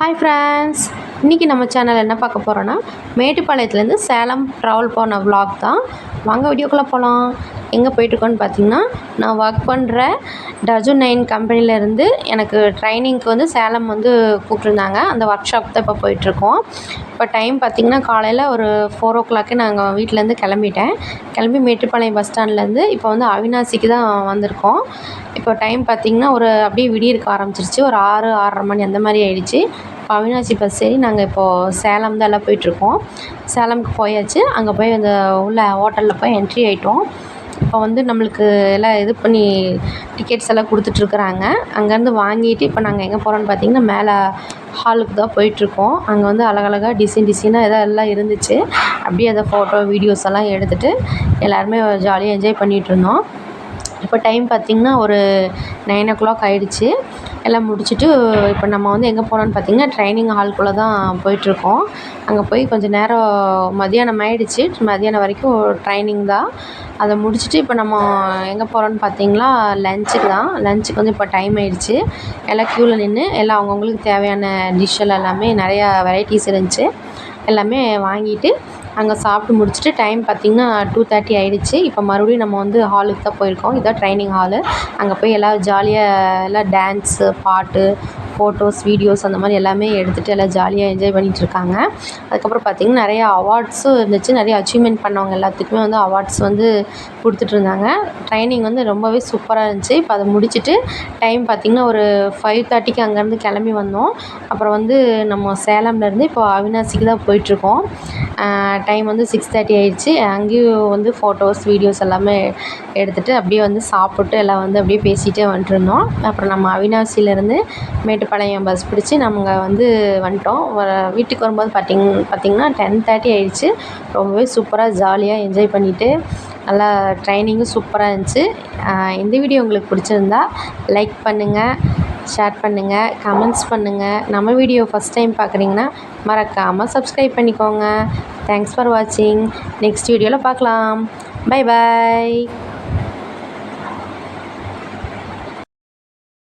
Hi friends இன்றைக்கி நம்ம channel என்ன பார்க்க போகிறோன்னா மேட்டுப்பாளையத்துலேருந்து சேலம் ட்ராவல் போன வ்ளாக் தான். வாங்க வீடியோக்குள்ளே போகலாம் எங்கே போயிட்டுருக்கோன்னு பார்த்தீங்கன்னா நான் ஒர்க் பண்ணுற டஜு நைன் கம்பெனிலேருந்து எனக்கு ட்ரைனிங்க்கு வந்து சேலம் வந்து கூப்பிட்ருந்தாங்க அந்த ஒர்க் ஷாப் தான் இப்போ போயிட்டுருக்கோம். இப்போ டைம் பார்த்திங்கன்னா காலையில் ஒரு ஃபோர் ஓ கிளாக்கே நாங்கள் வீட்டிலேருந்து கிளம்பிட்டேன். கிளம்பி மேட்டுப்பாளையம் பஸ் ஸ்டாண்ட்லேருந்து இப்போ வந்து அவினாசிக்கு தான் வந்திருக்கோம். இப்போ டைம் பார்த்திங்கன்னா ஒரு அப்படியே விடியிருக்க ஆரம்பிச்சிருச்சு. ஒரு ஆறு ஆறரை மணி அந்த மாதிரி ஆயிடுச்சு. இப்போ அவினாசி பஸ் ஏறி நாங்கள் இப்போது சேலம் தான் எல்லாம் போயிட்டுருக்கோம். சேலமுக்கு போயாச்சு. அங்கே போய் அந்த உள்ள ஹோட்டலில் போய் என்ட்ரி ஆகிட்டோம் இப்போ வந்து நம்மளுக்கு எல்லாம் இது பண்ணி டிக்கெட்ஸ் எல்லாம் கொடுத்துட்ருக்குறாங்க அங்கேருந்து வாங்கிட்டு இப்போ நாங்கள் எங்கே போகிறோன்னு பார்த்தீங்கன்னா மேலே ஹாலுக்கு தான் போயிட்டுருக்கோம். அங்கே வந்து அழகழகாக டிசைன் டிசைனாக எதாவது எல்லாம் இருந்துச்சு. அப்படியே அதை ஃபோட்டோ வீடியோஸ் எல்லாம் எடுத்துகிட்டு எல்லாருமே ஜாலியாக என்ஜாய் பண்ணிகிட்டு இருந்தோம் இப்போ டைம் பார்த்திங்கன்னா ஒரு நைன் ஓ கிளாக் ஆகிடுச்சு எல்லாம் முடிச்சுட்டு இப்போ நம்ம வந்து எங்கே போகிறோன்னு பார்த்தீங்கன்னா ட்ரைனிங் ஹால்குள்ளே தான் போயிட்டுருக்கோம். அங்கே போய் கொஞ்சம் நேரம் மதியானம் ஆயிடுச்சு. மதியானம் வரைக்கும் ட்ரைனிங் தான். அதை முடிச்சுட்டு இப்போ நம்ம எங்கே போகிறோன்னு பார்த்தீங்களா லஞ்சுக்கு தான். லஞ்சுக்கு வந்து இப்போ டைம் ஆயிடுச்சு. எல்லாம் க்யூவில் நின்று எல்லாம் அவங்கவுங்களுக்கு தேவையான டிஷ் எல்லாமே நிறையா வெரைட்டிஸ் இருந்துச்சு. எல்லாமே வாங்கிட்டு அங்கே சாப்பிட்டு முடிச்சுட்டு டைம் பார்த்திங்கன்னா டூ தேர்ட்டி ஆகிடுச்சு இப்போ மறுபடியும் நம்ம வந்து ஹாலுக்கு தான் போயிருக்கோம். இதான் ட்ரைனிங் ஹாலு அங்கே போய் எல்லோரும் ஜாலியாக எல்லாம் டான்ஸு பாட்டு ஃபோட்டோஸ் வீடியோஸ் அந்த மாதிரி எல்லாமே எடுத்துகிட்டு எல்லாம் ஜாலியாக என்ஜாய் பண்ணிகிட்டு இருக்காங்க அதுக்கப்புறம் பார்த்திங்கன்னா நிறையா அவார்ட்ஸும் இருந்துச்சு. நிறைய அச்சீவ்மெண்ட் பண்ணவங்க எல்லாத்துக்குமே வந்து அவார்ட்ஸ் வந்து கொடுத்துட்ருந்தாங்க ட்ரைனிங் வந்து ரொம்பவே சூப்பராக இருந்துச்சு. இப்போ அதை முடிச்சுட்டு டைம் பார்த்திங்கன்னா ஒரு ஃபைவ் தேர்ட்டிக்கு அங்கேருந்து கிளம்பி வந்தோம். அப்புறம் வந்து நம்ம சேலம்லேருந்து இப்போ அவினாசிக்கு தான் போயிட்டுருக்கோம். டைம் வந்து சிக்ஸ் தேர்ட்டி ஆயிடுச்சு. அங்கேயும் வந்து ஃபோட்டோஸ் வீடியோஸ் எல்லாமே எடுத்துகிட்டு அப்படியே வந்து சாப்பிட்டு எல்லாம் வந்து அப்படியே பேசிகிட்டே வந்துட்டுருந்தோம். அப்புறம் நம்ம அவினாசிலேருந்து மேட்டுப்பாளையம் பஸ் பிடிச்சி நம்ம வந்து வந்துட்டோம். வீட்டுக்கு வரும்போது பார்த்திங் பார்த்திங்கன்னா டென் தேர்ட்டி ஆயிடுச்சு. ரொம்பவே சூப்பராக ஜாலியாக என்ஜாய் பண்ணிவிட்டு நல்லா ட்ரைனிங்கும் சூப்பராக இருந்துச்சு. இந்த வீடியோ உங்களுக்கு பிடிச்சிருந்தா லைக் பண்ணுங்கள் ஷேர் பண்ணுங்கள் கமெண்ட்ஸ் பண்ணுங்கள் நம்ம வீடியோ ஃபஸ்ட் டைம் பார்க்குறீங்கன்னா மறக்காமல் சப்ஸ்கிரைப் பண்ணிக்கோங்க. தேங்க்ஸ் ஃபார் வாட்சிங் நெக்ஸ்ட் வீடியோவில் பார்க்கலாம் பை பாய்